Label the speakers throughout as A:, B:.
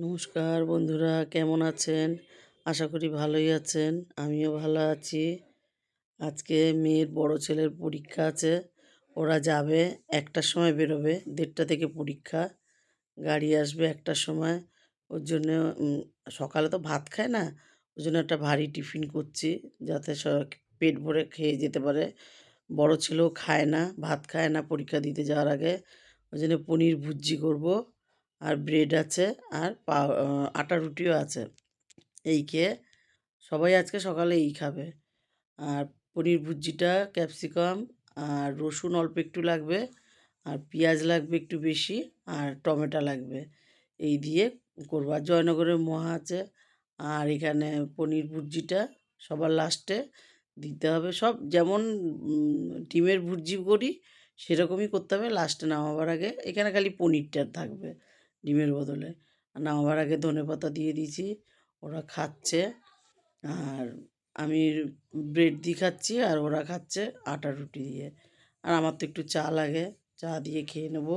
A: নমস্কার বন্ধুরা, কেমন আছেন? আশা করি ভালোই আছেন, আমিও ভালো আছি। আজকে মেয়ের বড় ছেলের পরীক্ষা আছে, ওরা যাবে, একটার সময় বেরোবে, দেড়টা থেকে পরীক্ষা, গাড়ি আসবে একটার সময়। ওর জন্য সকালে তো ভাত খায় না ওই জন্য একটা ভারী টিফিন করছি, যাতে পেট ভরে খেয়ে যেতে পারে। বড় ছেলেও খায় না, ভাত খায় না পরীক্ষা দিতে যাওয়ার আগে। ওই জন্য পনির ভুজি করব। আর ব্রেড আছে, আর পা আটা রুটিও আছে। এই খেয়ে সবাই আজকে সকালে এই খাবে। আর পনির ভুজিটা ক্যাপসিকাম আর রসুন অল্প একটু লাগবে, আর পেঁয়াজ লাগবে একটু বেশি, আর টমেটো লাগবে। এই দিয়ে করব। আর জয়নগরের মহা আছে, আর এখানে পনির ভুর্জিটা সবার লাস্টে দিতে হবে। সব যেমন ডিমের ভুর্জি করি, সেরকমই করতে হবে। লাস্টে নামাবার আগে এখানে খালি পনিরটা থাকবে। ডিমের বদলে। আর নামাবার আগে ধনেপাতা দিয়ে দিয়েছি, ওরা খাচ্ছে। আর আমি ব্রেড দিয়ে খাচ্ছি আর ওরা খাচ্ছে আটা রুটি দিয়ে। আর আমার তো একটু চা লাগে, চা দিয়ে খেয়ে নেব।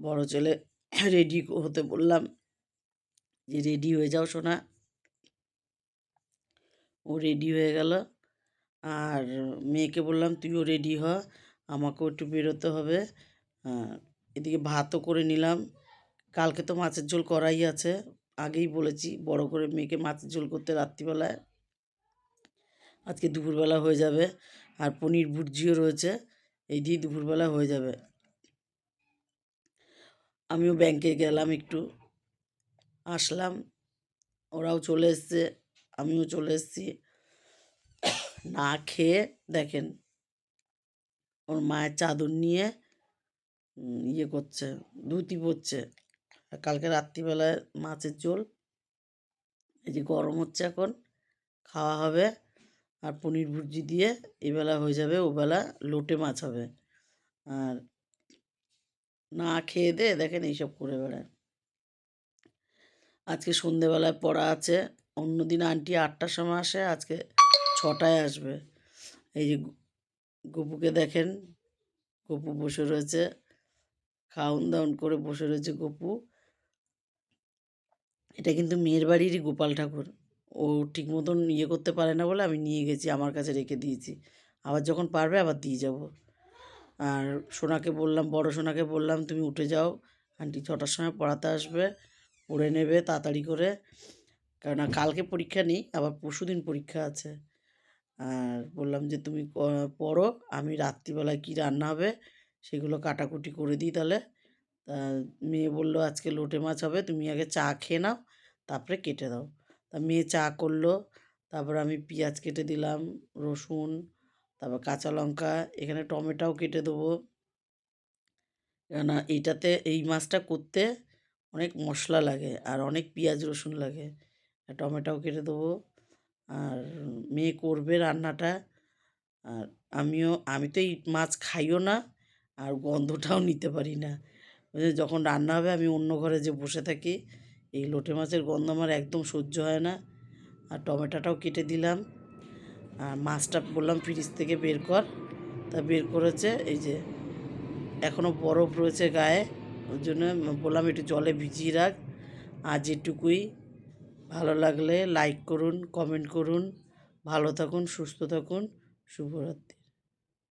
A: বড় ছেলে রেডি হতে বললাম যে, রেডি হয়ে যাও সোনা। ও রেডি হয়ে গেল। আর মেয়েকে বললাম, তুইও রেডি হ, আমাকেও একটু বেরোতে হবে। এদিকে ভাতও করে নিলাম। কালকে তো মাছের ঝোল করাই আছে। আগেই বলেছি, বড় করে মেয়েকে মাছের ঝোল করতে রাত্রিবেলায়। আজকে দুপুরবেলা হয়ে যাবে। আর পনির ভুর্জিও রয়েছে, এই দিয়ে দুপুরবেলা হয়ে যাবে। আমিও ব্যাংকে গেলাম একটু। আসলাম, ওরাও চলে এসছে, আমিও চলে এসেছি। না খেয়ে দেখেন, ওর মায়ের চাদর নিয়ে ইয়ে করছে, ধুতি পরছে। আর কালকে রাত্রিবেলায় মাছের ঝোল। এই যে গরম হচ্ছে এখন, খাওয়া হবে আর পনির ভুর্জি দিয়ে এবেলা হয়ে যাবে ওবেলা লোটে মাছ হবে। আর না খেয়ে দে, দেখেন এইসব করে বেড়ায়। আজকে সন্ধেবেলায় পড়া আছে, অন্যদিন আন্টি আটটার সময় আসে, আজকে ছটায় আসবে। এই যে গপুকে দেখেন, গপু বসে রয়েছে খাউন দাউন করে বসে রয়েছে গপু। এটা কিন্তু মেয়ের বাড়িরই গোপাল ঠাকুর। ও ঠিক মতন ইয়ে করতে পারে না বলে আমি নিয়ে গেছি, আমার কাছে রেখে দিয়েছি। আবার যখন পারবে আবার দিয়ে যাব। আর সোনাকে বললাম, বড় সোনাকে বললাম, তুমি উঠে যাও। আন্টি ছটার সময় পড়াতে আসবে। পড়ে নেবে তাড়াতাড়ি করে। কেননা কালকে পরীক্ষা নেই, আবার পরশু দিন পরীক্ষা আছে। আর বললাম যে, তুমি পড়ো, আমি রাত্রিবেলায় কী রান্না হবে সেগুলো কাটাকুটি করে দিই তাহলে। তা মেয়ে বলল, আজকে লোটে মাছ হবে, তুমি আগে চা খেয়ে নাও। তারপরে কেটে দাও। তা মেয়ে চা করল, তারপর আমি পেঁয়াজ কেটে দিলাম, রসুন, তারপর কাঁচা লঙ্কা, এখানে টমেটোও কেটে দেবো। কেননা এইটাতে এই মাছটা করতে অনেক মশলা লাগে আর অনেক পেঁয়াজ, রসুন লাগে। টমেটোও কেটে দেবো। আর মেয়ে করবে রান্নাটা। আর আমিও, আমি তো এই মাছ খাইও না আর গন্ধটাও নিতে পারি না। যখন রান্না হবে, আমি অন্য ঘরে যে বসে থাকি এই লোটে মাছের গন্ধ আমার একদম সহ্য হয় না। আর টমেটোটাও কেটে দিলাম। আর মাছটা বললাম ফ্রিজ থেকে বের কর। তা বের করেছে, এই যে এখনও বরফ রয়েছে গায়ে ওই জন্য বললাম একটু জলে ভিজিয়ে রাখ। আজ এটুকুই। ভালো লাগলে লাইক করুন কমেন্ট করুন। ভালো থাকুন, সুস্থ থাকুন। শুভরাত্রি।